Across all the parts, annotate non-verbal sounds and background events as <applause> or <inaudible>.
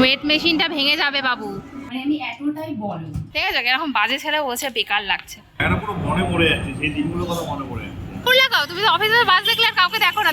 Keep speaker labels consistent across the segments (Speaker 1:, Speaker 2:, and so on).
Speaker 1: Wait মেশিনটা ভেঙে যাবে বাবু।
Speaker 2: মানে আমি এতটাই বলো
Speaker 1: ঠিক আছে এরকম বাজে ছেলে বলছে বেকার লাগছে।
Speaker 3: একটা পুরো মনে পড়ে যাচ্ছে সেই দিনগুলোর কথা মনে পড়ে যাচ্ছে।
Speaker 1: লাগাও তুমি তো অফিসের বাস দেখলে আর কাউকে দেখো না।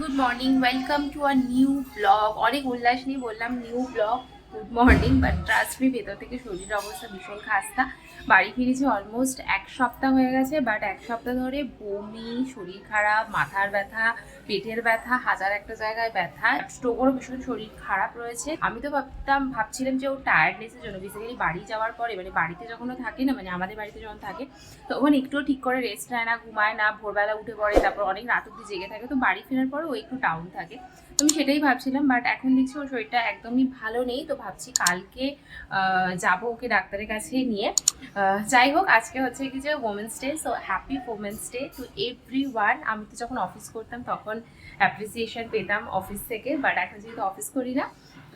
Speaker 1: Good morning welcome to a new vlog অনেক উল্লাস নিয়ে বললাম new vlog good morning but trust me ভেতর থেকে শরীরের অবস্থা ভীষণ খাস্তা। বাড়ি ফিরেছি অলমোস্ট এক সপ্তাহ হয়ে গেছে বাট এক সপ্তাহ ধরে বমি, শরীর খারাপ, মাথার ব্যথা, পেটের ব্যথা, হাজার একটা জায়গায় ব্যথা স্টোকেরও ভীষণ শরীর খারাপ রয়েছে। আমি তো ভাবতাম, ভাবছিলাম যে ও টায়ার্ডনেসের জন্য বেসিক্যালি বাড়ি যাওয়ার পরে মানে বাড়িতে যখন ও থাকে না মানে আমাদের বাড়িতে যখন থাকে তখন একটুও ঠিক করে রেস্ট নেয় না, ঘুমায় না, ভোরবেলা উঠে পড়ে, তারপর অনেক রাত অব্দি জেগে থাকে, তো বাড়ি ফেরার পরে ও একটু ডাউন থাকে। তো আমি সেটাই ভাবছিলাম বাট এখন দেখছি ওর শরীরটা একদমই ভালো নেই, তো ভাবছি কালকে যাব ওকে ডাক্তারের কাছে নিয়ে। যাই হোক, আজকে হচ্ছে কি যে women's day so happy women's day to everyone আমি তো যখন অফিস করতাম তখন অ্যাপ্রিসিয়েশন পেতাম অফিস থেকে বাট এখন যেহেতু অফিস করি না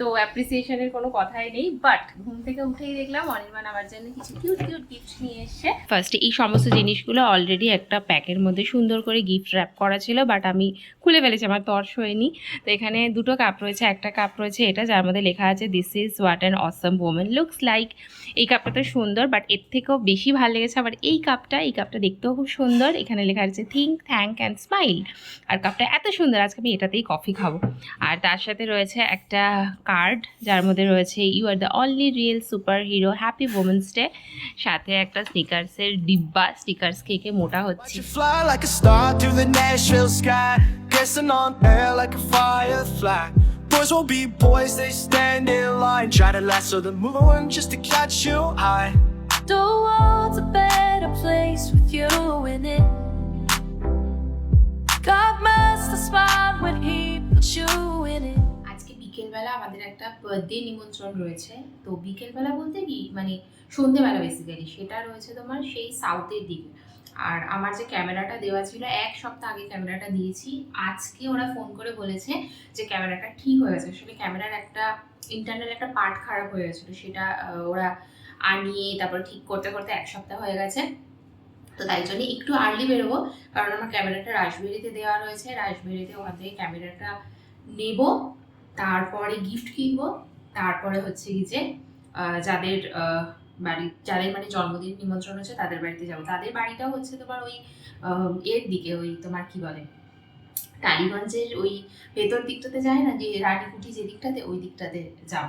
Speaker 1: তো অ্যাপ্রিসিয়েশনের কোনো কথাই নেই বাট ঘুম থেকে উঠেই দেখলাম অনির্বাণ আমার জন্য কিছু কিউট কিউট গিফট নিয়ে এসছে। ফার্স্টে এই সমস্ত জিনিসগুলো অলরেডি একটা প্যাকের মধ্যে সুন্দর করে গিফট র্যাপ করা ছিল বাট আমি খুলে ফেলেছি, আমার তর্স হয়নি। তো এখানে দুটো কাপ রয়েছে, একটা কাপ রয়েছে এটা, যার মধ্যে লেখা আছে this is what an awesome woman looks like এই কাপটা তো সুন্দর বাট এর থেকেও বেশি ভালো লেগেছে আবার এই কাপটা এই কাপটা দেখতেও খুব সুন্দর। এখানে লেখা আছে থিঙ্ক থ্যাঙ্ক অ্যান্ড স্মাইল আর কাপটা এত সুন্দর, আজকে আমি এটাতেই কফি খাব। আর তার সাথে রয়েছে একটা কার্ড যার মধ্যে রয়েছে you are the only real super hero happy women's day সাথে একটা স্নিকার্সের ডিব্বা স্টিকার্স খেয়ে মোটা হচ্ছে.
Speaker 4: Boys will be boys, they stand in line, try to lasso the moon just to catch you high.
Speaker 5: The world's a better place with you in it. God must have smiled when He put you in it.
Speaker 2: বিকেলবেলা আমাদের একটা birthday নিমন্ত্রণ রয়েছে। তো বিকেলবেলা বলতে কি মানে সন্ধেবেলা বেসিক্যালি সেটা রয়েছে তোমার সেই সাউথের দিকে। আর আমার যে ক্যামেরাটা দেওয়া ছিল, এক সপ্তাহ আগে ক্যামেরাটা দিয়েছি। আজকে ওরা ফোন করে বলেছে যে ক্যামেরাটা ঠিক হয়ে গেছে। আসলে ক্যামেরার একটা ইন্টারনাল একটা পার্ট খারাপ হয়ে গেছিল। সেটা ওরা আনিয়ে তারপর ঠিক করতে করতে এক সপ্তাহ হয়ে গেছে। তো তাই জন্য একটু আর্লি বেরোবো। কারণ আমার ক্যামেরাটা রাসবেরিতে দেওয়া রয়েছে। রাসবেরিতে ওখান থেকে ক্যামেরাটা নেব। তারপরে গিফট কিনবো, তারপরে হচ্ছে কি যে যাদের বাড়ি, যাদের মানে জন্মদিন নিমন্ত্রণ হচ্ছে তাদের বাড়িতে যাব। তাদের বাড়িটা হচ্ছে তোমার ওই এর দিকে ওই তোমার কি বলে, টালিগঞ্জের ওই ভেতর দিকটাতে যায় না, যে রানীকুঠি যে দিকটাতে, ওই দিকটাতে যাব।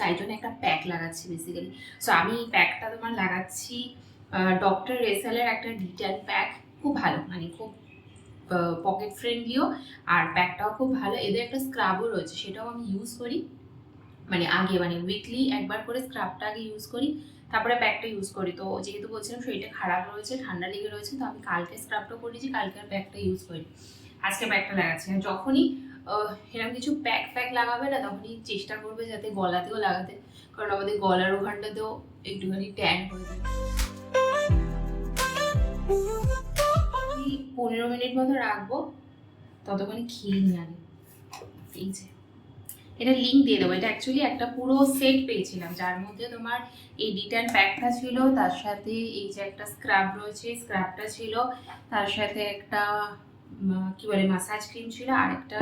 Speaker 2: তাই জন্য একটা প্যাক লাগাচ্ছি বেসিক্যালি সো আমি প্যাকটা তোমার লাগাচ্ছি ডক্টর রেসালের একটা ডিটেল প্যাক খুব ভালো মানে খুব পকেট ফ্রেন্ডলিও আর প্যাকটাও খুব ভালো। এদের একটা স্ক্রাবও রয়েছে, সেটাও আমি ইউজ করি। মানে আগে মানে উইকলি একবার করে স্ক্রাবটা আগে ইউজ করি, তারপরে ব্যাগটা ইউজ করি। তো যেহেতু বলছিলাম শরীরটা খারাপ রয়েছে, ঠান্ডা লেগে রয়েছে, তো আমি কালকে স্ক্রাবটা করেছি কালকে আর ব্যাগটা ইউজ করি আজকে ব্যাগটা লাগাচ্ছি। আর যখনই এরকম কিছু প্যাক প্যাক লাগাবে না, তখনই চেষ্টা করবে যাতে গলাতেও লাগাতে, কারণ আমাদের গলার ওখানটাতেও একটুখানি ট্যান হয়ে যায়। পনেরো মিনিট মতো রাখব, ততক্ষণে খেয়ে আনি এই যে। এটা লিঙ্ক দিয়ে দেবো। এটা অ্যাকচুয়ালি একটা পুরো সেট পেয়েছিলাম, যার মধ্যে তোমার এই ডিটান প্যাকটা ছিল, তার সাথে এই যে একটা স্ক্রাব রয়েছে স্ক্রাবটা ছিল, তার সাথে একটা কি বলে মাসাজ ক্রিম ছিল, আর একটা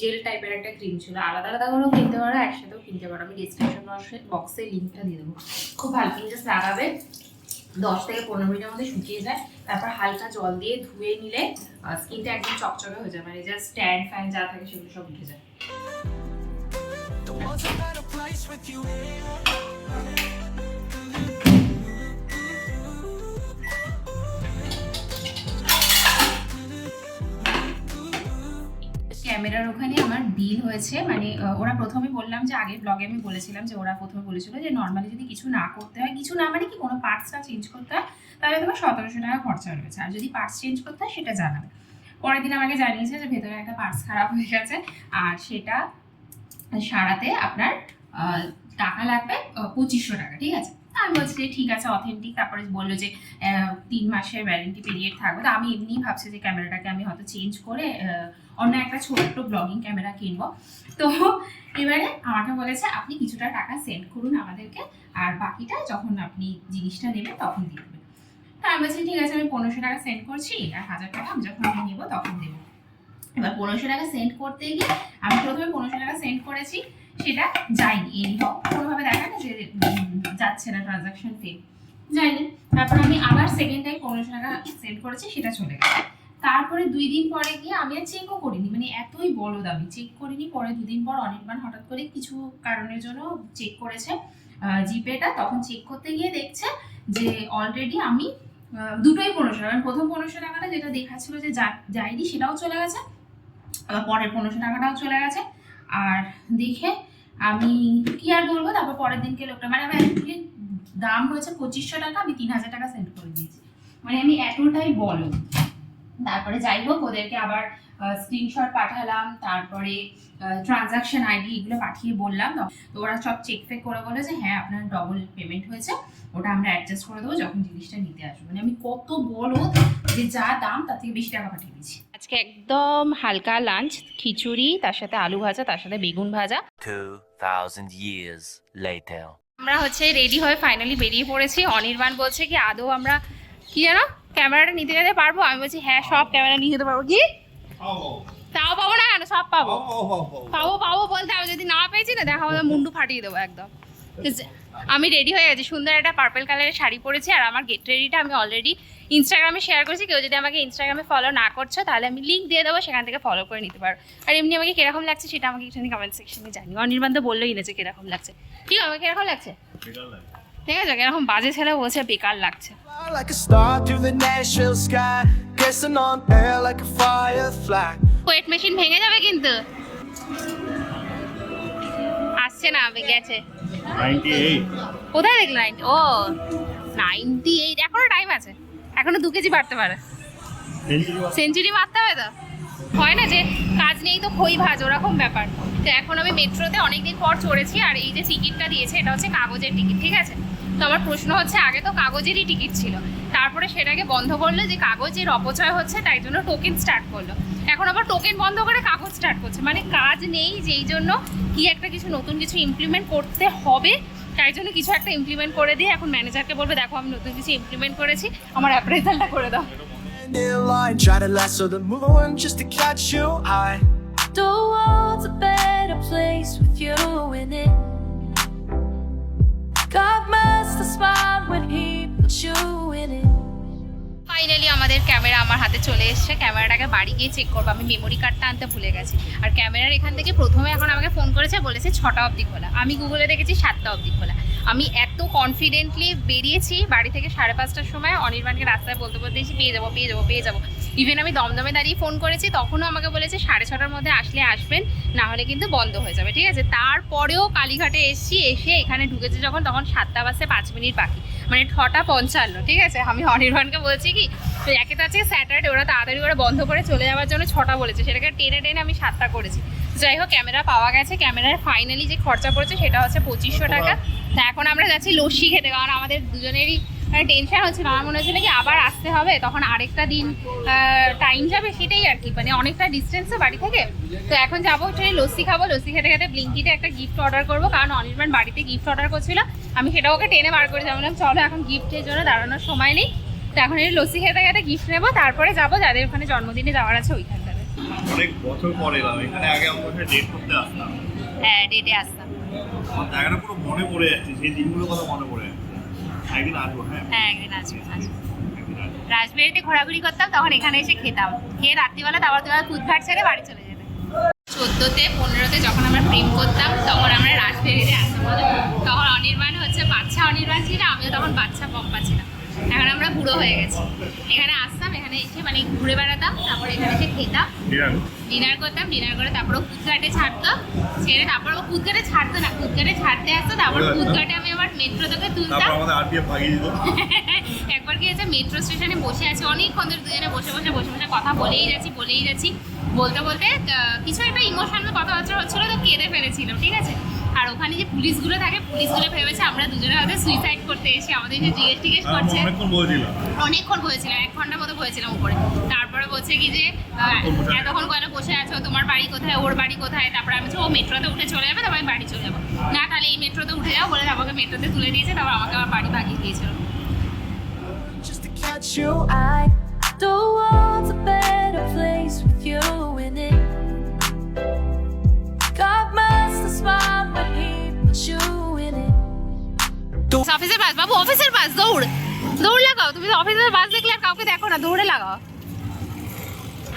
Speaker 2: জেল টাইপের একটা ক্রিম ছিল। আলাদা আলাদা করেও কিনতে পারো, একসাথেও কিনতে পারো। আমি ডিসক্রিপশন বক্সে লিঙ্কটা দিয়ে দেবো। খুব ভালো জাস্ট লাগাবে। দশ থেকে পনেরো মিনিটের মধ্যে শুকিয়ে যায় তারপর হালকা জল দিয়ে ধুয়ে নিলে স্কিনটা একদম চকচকে হয়ে যায় মানে জাস্ট স্ট্যান্ড ফ্যান যা থাকে সেগুলো সব উঠে যায়. ক্যামেরার ওখানে হয়েছে মানে ওরা প্রথমে বললাম যে, আগের ব্লগে আমি বলেছিলাম যে, ওরা প্রথমে বলেছিল যে নর্মালি যদি কিছু না করতে হয়, কিছু না মানে কি, কোনো পার্টসটা চেঞ্জ করতে হয়, তাহলে তোমার সতেরোশো টাকা খরচা রয়েছে আর যদি পার্টস চেঞ্জ করতে হয়, সেটা জানাবে। পরের দিন আমাকে জানিয়েছে যে, ভেতরে একটা পার্টস খারাপ হয়ে গেছে, আর সেটা সারাতে আপনার টাকা লাগবে পঁচিশশো টাকা, ঠিক আছে? আমি বলছি যে, ঠিক আছে অথেন্টিক তারপরে বলল যে তিন মাসের ওয়ারেন্টি পিরিয়ড থাকবে। তো আমি এমনিই ভাবছি যে, ক্যামেরাটাকে আমি হয়তো চেঞ্জ করে অন্য একটা ছোট্ট ব্লগিং ক্যামেরা কিনবো। তো এবারে আমাকে বলেছে, আপনি কিছুটা টাকা সেন্ড করুন আমাদেরকে, আর বাকিটা যখন আপনি জিনিসটা নেবেন তখন দিয়ে দেবেন।
Speaker 6: তা আমি বলছি, ঠিক আছে, আমি পনেরোশো টাকা সেন্ড করছি, আর হাজার টাকা আমি যখন আমি নেব তখন দেবো। এবার পনেরোশো টাকা সেন্ড করতে গিয়ে আমি প্রথমে পনেরোশো টাকা সেন্ড করেছি সেটা যায়নি। এই হোক, কোনোভাবে দেখা না যে যাচ্ছে না ট্রানজাকশন ফে যায়নি। তারপর আমি আবার সেকেন্ড টাইম পনেরোশো টাকা সেন্ড করেছি, সেটা চলে গেছে তারপরে দুই দিন পরে গিয়ে আমি আর চেকও করিনি। মানে এতই বড় দামি। চেক করিনি, পরে দুদিন পর অনেকবার হঠাৎ করে কিছু কারণের জন্য চেক করেছে জিপেটা। তখন চেক করতে গিয়ে দেখছে যে অলরেডি আমি দুটোই পনেরোশো টাকা। মানে প্রথম পনেরোশো টাকাটা যেটা দেখাচ্ছিল যে যা- যায়নি, সেটাও চলে গেছে, আবার পরের পনেরোশো টাকাটাও চলে গেছে। আর দেখে আমি কি আর বলব? তারপর পরের দিনকে লোকটা মানে আমি actually দাম হয়েছে পঁচিশশো টাকা আমি তিন হাজার টাকা সেন্ড করে দিয়েছি। মানে আমি এতটাই বলো তারপরে যাই হোক ওদেরকে আবার স্ক্রিনশট পাঠালাম তারপরে ট্রানজাকশন আইডি এগুলো পাঠিয়ে বললাম। তো ওরা সব চেক ফেক করে বলে যে হ্যাঁ আপনার ডবল পেমেন্ট হয়েছে ওটা আমরা অ্যাডজাস্ট করে দেবো যখন জিনিসটা নিতে আসব। মানে আমি কত বলো যে যা দাম তার থেকে বেশি টাকা পাঠিয়ে দিচ্ছি
Speaker 2: আজকে একদম হালকা লাঞ্চ খিচুড়ি তার সাথে আলু ভাজা তার সাথে বেগুন ভাজা।
Speaker 7: 2,000 years later.
Speaker 2: আমরা হচ্ছে রেডি হয়ে ফাইনালি বেরিয়ে পড়েছি। অনির্বাণ বলছে কি আদৌ আমরা কি জানো ক্যামেরাটা নিতে যেতে পারব? আমি বলছি হ্যাঁ সব ক্যামেরা নিয়ে যেতে পারব। কি? তাও পাবো না কেন সব পাবো। পাবো পাবো বলতে আমি যদি না পেয়েছি না দেখা হলো মুন্ডু ফাটিয়ে দেবো একদম। আমি রেডি হয়ে গেছি। সুন্দর একটা পার্পল কালারের শাড়ি পরেছি আর আমার গেট রেডিটা আমি অলরেডি ইনস্টাগ্রামে শেয়ার করেছি। কেউ যদি আমাকে ইনস্টাগ্রামে ফলো না করছ তাহলে আমি লিঙ্ক দিয়ে দেবো সেখান থেকে ফলো করে নিতে পারো। আর এমনি আমাকে কীরকম লাগছে সেটা আমাকে একটুখানি কমেন্ট সেকশনে জানি অনির্বাণ তো বললোই না যে কীরকম লাগছে। ঠিক আছে আমাকে কীরকম লাগছে? ঠিক আছে কীরকম বাজে ছেলে বলছে বেকার লাগছে. ওয়েট মেশিন ভেঙে যাবে কিন্তু। আসছে না আবে গেছে। কোথায় দেখলে ও নাইনটি এইট। এখনও টাইম আছে। এখনও দু কেজি বাড়তে পারে। সেঞ্চুরি মারতে হবে তো? হয় না যে কাজ নেই তো খই ভাজ ওরকম ব্যাপার। তো এখন আমি মেট্রোতে অনেকদিন পর চড়েছি আর এই যে টিকিটটা দিয়েছে এটা হচ্ছে কাগজের টিকিট ঠিক আছে? তো আমার প্রশ্ন হচ্ছে আগে তো কাগজেরই টিকিট ছিল। তারপরে সেটাকে বন্ধ করল যে কাগজের অপচয় হচ্ছে তাই জন্য টোকেন স্টার্ট করল। এখন আবার টোকেন বন্ধ করে কাগজ স্টার্ট করছে। মানে কাজ নেই যেই জন্য কি একটা কিছু নতুন কিছু ইমপ্লিমেন্ট করতে হবে তাই জন্য কিছু একটা ইমপ্লিমেন্ট করে দিয়ে এখন ম্যানেজারকে বলবে দেখো আমি নতুন কিছু ইমপ্লিমেন্ট করেছি আমার অ্যাপ্রেজালটা করে দাও।
Speaker 1: The
Speaker 5: world's a better place with you in it. God must have smiled when he
Speaker 2: finally আমাদের ক্যামেরা আমার হাতে চলে এসেছে। ক্যামেরাটাকে বাড়ি গিয়ে চেক করব। আমি মেমোরি কার্ডটা আনতে ভুলে গেছি। আর ক্যামেরার এখান থেকে প্রথমে এখন আমাকে ফোন করেছে, বলেছে ছটা অবধি খোলা। আমি গুগলে দেখেছি সাতটা অবধি খোলা। আমি এত কনফিডেন্টলি বেরিয়েছি, বাড়ি থেকে সাড়ে পাঁচটার সময় অনির্বাণকে রাস্তায় বলতে বলতে পেয়ে যাব পেয়ে যাব পেয়ে যাব। ইভেন আমি দমদমে দাঁড়িয়ে ফোন করেছি তখনও আমাকে বলেছে সাড়ে ছটার মধ্যে আসলে আসবেন না হলে কিন্তু বন্ধ হয়ে যাবে ঠিক আছে? তারপরেও কালীঘাটে এসছি এসে এখানে ঢুকেছে যখন তখন সাতটা বাজতে পাঁচ মিনিট বাকি। মানে ছটা পঞ্চান্ন ঠিক আছে? আমি অনির্বাণকে বলছি কি তো একে তো আছে স্যাটারডে ওরা তাড়াতাড়ি করে বন্ধ করে চলে যাওয়ার জন্য ছটা বলেছে সেটাকে টেনে টেনে আমি সাতটা করেছি। যাই হোক ক্যামেরা পাওয়া গেছে ক্যামেরার ফাইনালি যে খরচা পড়েছে সেটা হচ্ছে পঁচিশশো টাকা। তা এখন আমরা যাচ্ছি লস্যি খেতে কারণ আমাদের দুজনেরই টেনশন হচ্ছিল আমার মনে হচ্ছিল কি আবার আসতে হবে তখন আরেকটা দিন টাইম যাবে সেটাই আর কি। মানে অনেকটা ডিস্টেন্সে বাড়ি থেকে। তো এখন যাব ট্রেনে লস্যি খাব। লস্যি খেতে খেতে ব্লিঙ্কিতে একটা গিফট অর্ডার করব কারণ অনির্বাণ বাড়িতে গিফট অর্ডার করছিল। আমি সেটা ওকে টেনে বার করে যাব চলো এখন গিফটের জন্য দাঁড়ানোর সময় নেই। তো এখন এই লস্যি খেতে খেতে গিফট নেব। তারপরে যাব যাদের ওখানে জন্মদিনে যাওয়ার আছে ওইখানটাতে।
Speaker 3: অনেক বছর পর এলাম। এখানে আগে আমার ডেট করতে আসতাম।
Speaker 2: হ্যাঁ ডেটে আসতাম।
Speaker 3: আমার জায়গাটা পুরো মনে পড়ে যাচ্ছে। সেই দিনগুলোর কথা মনে পড়ে যাচ্ছে। একদিন আসব হ্যাঁ?
Speaker 2: হ্যাঁ একদিন আসব রাজবাড়িতে ঘোরাঘুরি করতাম তখন এখানে এসে খেতাম। খেয়ে রাত্রিবেলা তারপর তোমার কুদঘাট ছেড়ে বাড়ি চলে যেতে চোদ্দোতে পনেরোতে যখন আমরা প্রেম করতাম তখন আমরা রাজবাড়িতে আসতাম? তখন অনির্বাণ হচ্ছে বাচ্চা অনির্বাণ ছিল আমিও তখন বাচ্চা পম্পা ছিলাম। এখন আমরা বুড়ো হয়ে গেছি। এখানে আসতাম এখানে এসে মানে ঘুরে বেড়াতাম তারপর এখানে এসে খেতাম। ডিনার। করতাম ডিনার করে তারপর ও কুদঘাটে ছাড়তো। ছেড়ে তারপর ও কুদঘাটে ছাড়তো না কুদঘাটে ছাড়তে আসতো তারপর কুদঘাটে আমি আবার মেট্রো থেকে তুলতাম। <laughs> একবার কি হয়েছে মেট্রো স্টেশনে বসে আছি অনেকক্ষণ ধরে দুজনে বসে বসে বসে বসে কথা বলেই যাচ্ছি বলেই যাচ্ছি। বলতে বলতে কিছু একটা ইমোশনাল কথাবার্তা হচ্ছিল তো কেঁদে ফেলেছিলাম ঠিক আছে? আর ওখানে যে পুলিশগুলো থাকে পুলিশগুলো ভেবেছে আমরা দুজনে হয়তো সুইসাইড করতে এসে আমাদের যে জিজ্ঞেস টিজ্ঞেস করছে।
Speaker 3: অনেকক্ষণ বলছিলাম
Speaker 2: এক ঘণ্টার মতো বলেছিলাম উপরে। তারপরে বলছে কি যে এতক্ষণ কেন বসে আছো তোমার বাড়ি কোথায় ওর বাড়ি কোথায়? তারপরে আমি ও মেট্রোতে উঠে চলে যাবে তারপর আমি বাড়ি চলে যাব। না তাহলে এই মেট্রোতে উঠে যাও বলে আমাকে মেট্রোতে তুলে দিয়েছে তারপর আমাকে আমার বাড়ি ভাগিয়ে দিয়েছিল।
Speaker 1: Just to catch you.
Speaker 5: I the world's a better place with you in it. God must have smiled
Speaker 2: অফিসের বাস বাবু অফিসের বাস দৌড়। দৌড় লাগাও। তুমি তো অফিসের বাস দেখলে আর কাউকে দেখো না দৌড়ে লাগাও।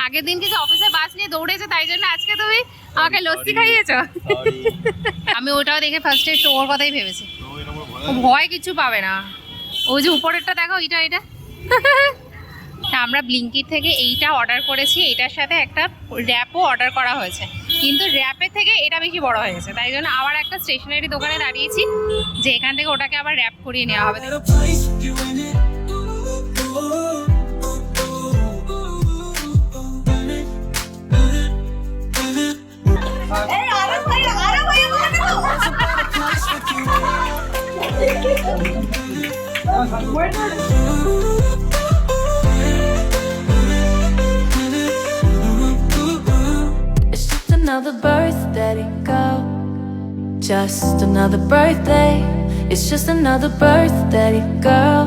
Speaker 2: আগের দিন কিছু অফিসের বাস নিয়ে দৌড়েছে তাই জন্য আজকে তুমি আমাকে লস্যি খাইয়েছো। আমি ওটাও দেখে ফার্স্টে একটু ওর কথাই ভেবেছি।
Speaker 3: ভয়
Speaker 2: কিছু পাবে না। ওই যে উপরেরটা দেখো এটা এটা তা আমরা ব্লিঙ্কিট থেকে এইটা অর্ডার করেছি এইটার সাথে একটা র্যাপও অর্ডার করা হয়েছে। কিন্তু র্যাপের থেকে এটা বেশি বড় হয়েছে তাই জন্য আবার একটা স্টেশনারি দোকানে দাঁড়িয়েছি যে এখান থেকে ওটাকে আবার র্যাপ করিয়ে নেওয়া হবে।
Speaker 1: Better
Speaker 5: another birthday, girl. Just another birthday. It's just another birthday, girl.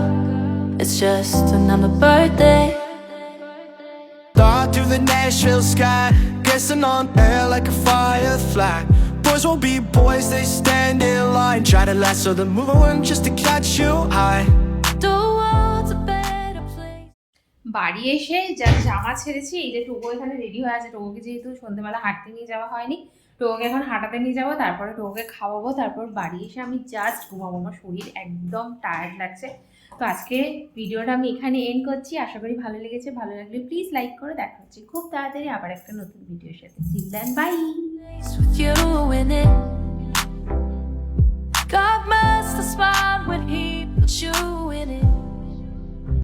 Speaker 5: It's just another birthday.
Speaker 1: Thought through the Nashville sky, guessing on air like a firefly. Boys won't be boys, they stand in line. Try to lasso the moon just to catch you high.
Speaker 2: বাড়ি এসে যা জামা ছেড়েছি, এই যে Toko এখানে ready হয়ে আছে টোকোকে যেহেতু সন্ধ্যেবেলা হাঁটতে নিয়ে যাওয়া হয়নি টোকোকে এখন হাঁটাতে নিয়ে যাব, তারপরে টোকোকে খাওয়াবো, তারপর বাড়ি এসে আমি জাস্ট ঘুমাবো। আমার শরীর একদম টায়ার্ড লাগছে। তো আজকে ভিডিওটা আমি এখানে এন্ড করছি। আশা করি ভালো লেগেছে, ভালো লাগলে প্লিজ লাইক করে দেখা হচ্ছে খুব তাড়াতাড়ি আবার একটা নতুন ভিডিওর সাথে। Then bye.
Speaker 5: God must have smiled when he put you in it.